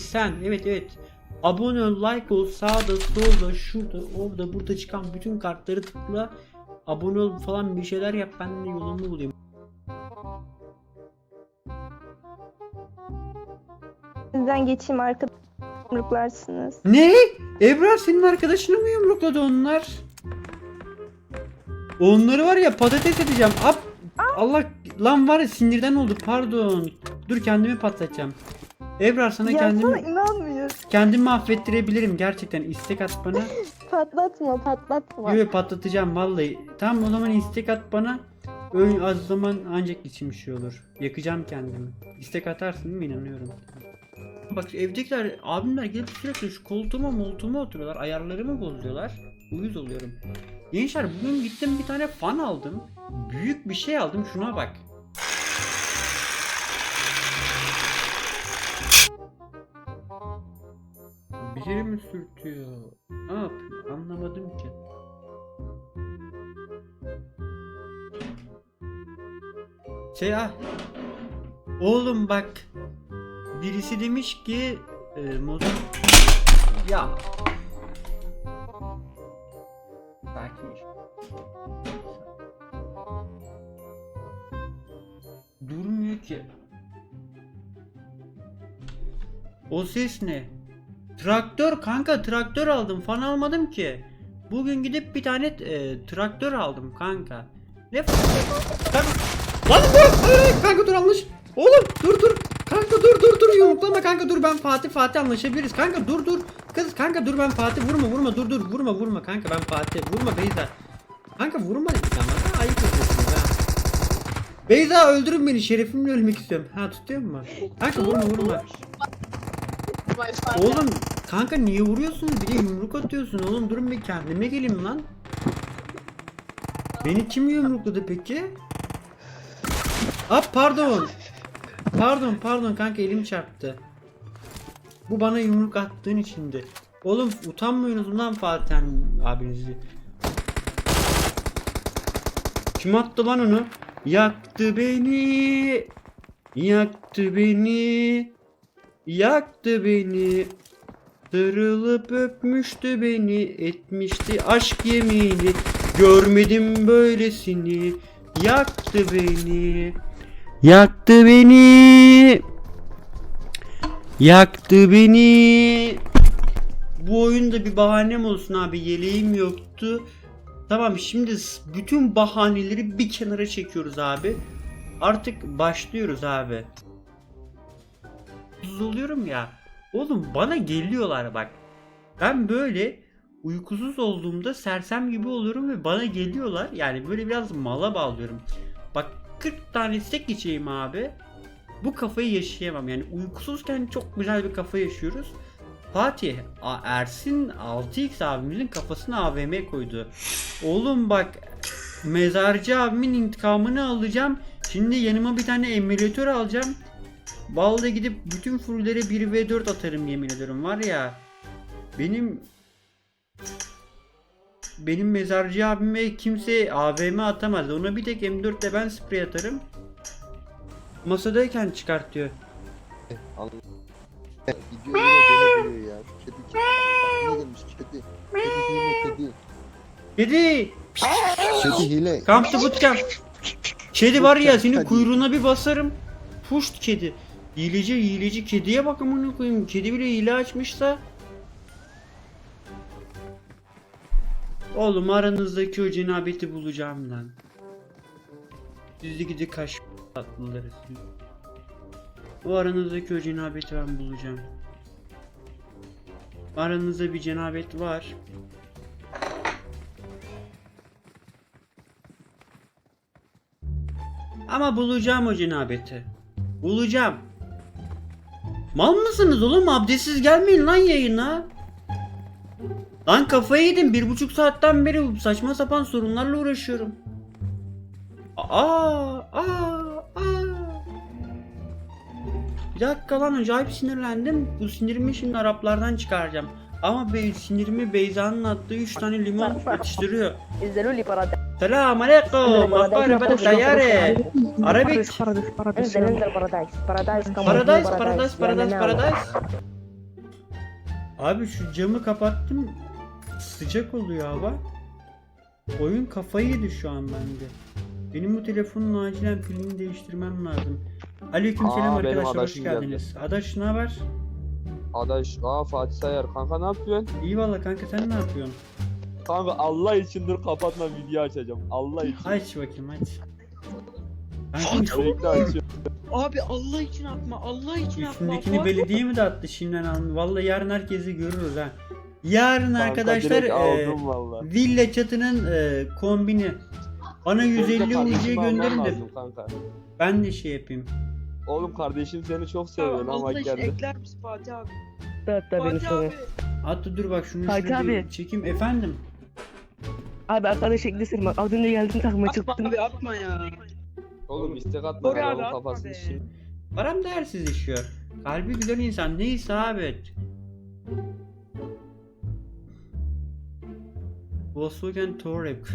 sen. Evet evet. Abone ol, like ol, sağda, solda, şurada, orada, burada çıkan bütün kartları tıkla. Abone ol falan bir şeyler yap ben de yolumu bulayım. Sizden geçeyim arkadaşlar. Yumruklarsınız. Ne? Ebrar senin arkadaşını mı yumrukladı onlar? Onları var ya patates edeceğim. Ap Allah lan var ya sinirden oldu pardon. Dur kendimi patlatacağım. Ebrar sana ya sana kendimi inanmıyorum. kendimi affettirebilirim gerçekten. istek at bana. Patlatma patlatma. Yo patlatacağım vallahi. Tamam o zaman istek at bana. Öyle az zaman ancak içim şey olur. Yakacağım kendimi. İstek atarsın değil mi? İnanıyorum. Bak evdekiler abimler gelip sürekli şu koltuğuma moltuğuma oturuyorlar. Ayarlarımı bozuyorlar. Uyuz oluyorum. Gençler bugün gittim bir tane fan aldım. Büyük bir şey aldım şuna bak. Biri mi sürtüyor? Ne yapıyor? Anlamadım ki. Şey ah. Oğlum bak. Birisi demiş ki e, motor... Ya. Sakin. Durmuyor ki. O ses ne? Traktör kanka traktör aldım fan almadım ki. Bugün gidip bir tane e, traktör aldım kanka. Ne f- Kanka Lan dur hayır, kanka dur anlaş. Oğlum dur dur. Kanka dur dur dur yumruklama kanka dur ben Fatih Fatih anlaşabiliriz. Kanka dur dur. Kız kanka dur ben Fatih vurma vurma dur dur vurma vurma kanka ben Fatih vurma Beyza. Kanka vurma dedik ama ayıp ediyorsunuz ha. Beyza öldürün beni şerefimle ölmek istiyorum. Ha tutuyor mu? Kanka vurma vurma. Oğlum kanka niye vuruyorsunuz? Bir yumruk atıyorsun oğlum. Durun bir kendime geleyim lan. Beni kim yumrukladı peki? Ah pardon. Pardon pardon kanka elim çarptı. Bu bana yumruk attığın içindi. Oğlum utanmıyorsunuz lan Fatih abinizi. Kim attı lan onu? Yaktı beni. Yaktı beni. Yaktı beni. Sarılıp öpmüştü beni. Etmişti aşk yemini. Görmedim böylesini. Yaktı beni. Yaktı beni. Yaktı beni. Bu oyunda bir bahanem olsun abi. Yeleğim yoktu. Tamam şimdi bütün bahaneleri bir kenara çekiyoruz abi. Artık başlıyoruz abi. Uykusuz oluyorum ya. Oğlum bana geliyorlar bak. Ben böyle uykusuz olduğumda sersem gibi oluyorum ve bana geliyorlar. Yani böyle biraz mala bağlıyorum. Bak 40 tane sek içeyim abi. Bu kafayı yaşayamam. Yani uykusuzken çok güzel bir kafa yaşıyoruz. Fatih, Ersin 6x abimizin kafasına AVM koydu. Oğlum bak mezarcı abimin intikamını alacağım. Şimdi yanıma bir tane emülatör alacağım. Vallahi gidip bütün fullere 1v4 atarım yemin ederim var ya. Benim benim mezarcı abime kimse AVM atamaz. Ona bir tek M4 ile ben sprey atarım. Masadayken çıkartıyor. Allah. Gidiyor yine beni buluyor ya. Şu kedi kim? Bak, Ne demiş kedi? Kedi hile kedi. Kedi! Kedi hile. Come to bootcamp. Kedi var ya senin kuyruğuna bir basarım. Puşt kedi. Hileci hileci kediye bak amına koyayım. Kedi bile hile açmışsa. Oğlum aranızdaki o cenabeti bulacağım lan. Sizi gidi kaş tatlıları. O aranızdaki o cenabeti ben bulacağım. Aranızda bir cenabet var. Ama bulacağım o cenabeti. Bulacağım. Mal mısınız oğlum? Abdestsiz gelmeyin lan yayına. Lan kafayı yedim. Bir buçuk saatten beri saçma sapan sorunlarla uğraşıyorum. Aa, aa, aa. Bir dakika lan acayip sinirlendim. Bu sinirimi şimdi Araplardan çıkaracağım. Ama be, sinirimi Beyza'nın attığı 3 tane limon yetiştiriyor. انزلوا لي بارادايس Selam aleyküm. Bakar ben tayyare. Arabik. انزل انزل بارادايس بارادايس كم Paradise, paradise, paradise, paradise. Abi şu camı kapattım. Sıcak oluyor hava. Oyun kafayı yedi şu an bende. Benim bu telefonun acilen pilini değiştirmem lazım. Aleykümselam Aa, benim arkadaşlar hoş adaşım geldi. geldiniz. Adaş ne haber? Adaş, aa Fatih Sayar. Kanka ne yapıyorsun? İyi valla kanka sen ne yapıyorsun? Kanka Allah için dur kapatma video açacağım. Allah için. Aç bakayım aç. Kanka Sürekli açıyorum. Abi Allah için atma. Allah için atma. üstündekini belediye mi dağıttı şimdiden alın. Valla yarın herkesi görürüz ha. Yarın Kanka arkadaşlar e, villa çatının e, kombini. Bana 150 Önce UC kardeşimi almam gönderin de ben de şey yapayım. Oğlum kardeşim seni çok seviyor ama Allah için geldi. ekler misin Fatih abi? Hatta beni Fatih abi. Hatta dur bak şunu bir abi. çekeyim efendim. Abi arkadaş eklesin bak. Az önce geldim takıma Atma çıktım. abi atma ya. Oğlum istek atma Oraya da atma kafasını be. Param değersiz işiyor. Kalbi güzel insan ne isabet. Volkswagen Touareg.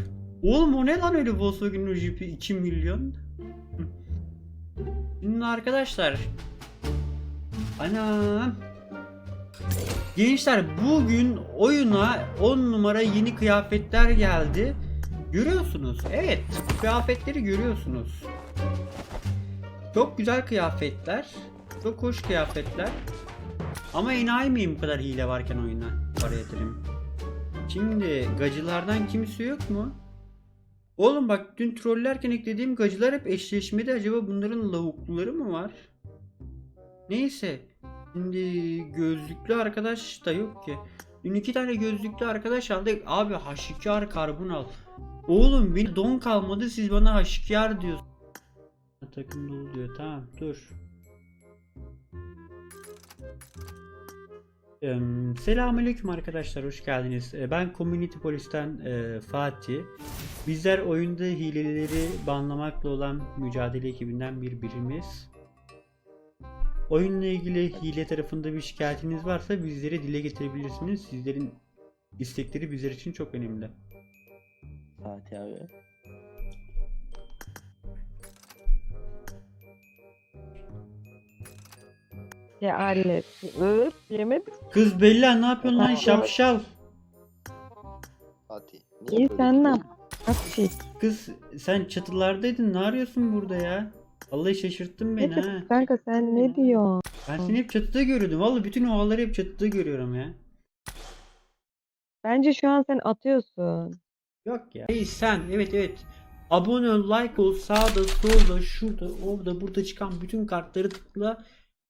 Oğlum o ne lan öyle Volkswagen o jipi 2 milyon? Şimdi arkadaşlar. Anam. Gençler bugün oyuna 10 numara yeni kıyafetler geldi. Görüyorsunuz. Evet. Kıyafetleri görüyorsunuz. Çok güzel kıyafetler. Çok hoş kıyafetler. Ama enayi miyim bu kadar hile varken oyuna para yatırayım. Şimdi gacılardan kimse yok mu? Oğlum bak dün trollerken eklediğim gacılar hep eşleşmedi. Acaba bunların lavukluları mı var? Neyse. Şimdi gözlüklü arkadaş da yok ki. Dün iki tane gözlüklü arkadaş aldık. Abi haşikar karbon al. Oğlum bir don kalmadı siz bana haşikar diyorsunuz. Takım dolu diyor. Tamam dur. Ee, Selamünaleyküm arkadaşlar hoş geldiniz. Ee, Ben Community Polis'ten e, Fatih. Bizler oyunda hileleri banlamakla olan mücadele ekibinden bir birimiz. Oyunla ilgili hile tarafında bir şikayetiniz varsa bizlere dile getirebilirsiniz. Sizlerin istekleri bizler için çok önemli. Fatih abi. Ya anne. Öp yemedim. Kız Bella ne yapıyorsun lan şapşal? Fatih. niye İyi böyle sen ne şey? Kız sen çatılardaydın ne arıyorsun burada ya? Vallahi şaşırttın beni ha. kanka sen ne diyorsun? Ben seni hep çatıda görüyordum. Vallahi bütün ovaları hep çatıda görüyorum ya. Bence şu an sen atıyorsun. Yok ya. Hey sen evet evet. Abone ol, like ol, sağda, solda, şurada, orada, burada çıkan bütün kartları tıkla.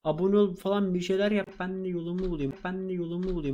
Abone ol falan bir şeyler yap. Ben de yolumu bulayım. Ben de yolumu bulayım.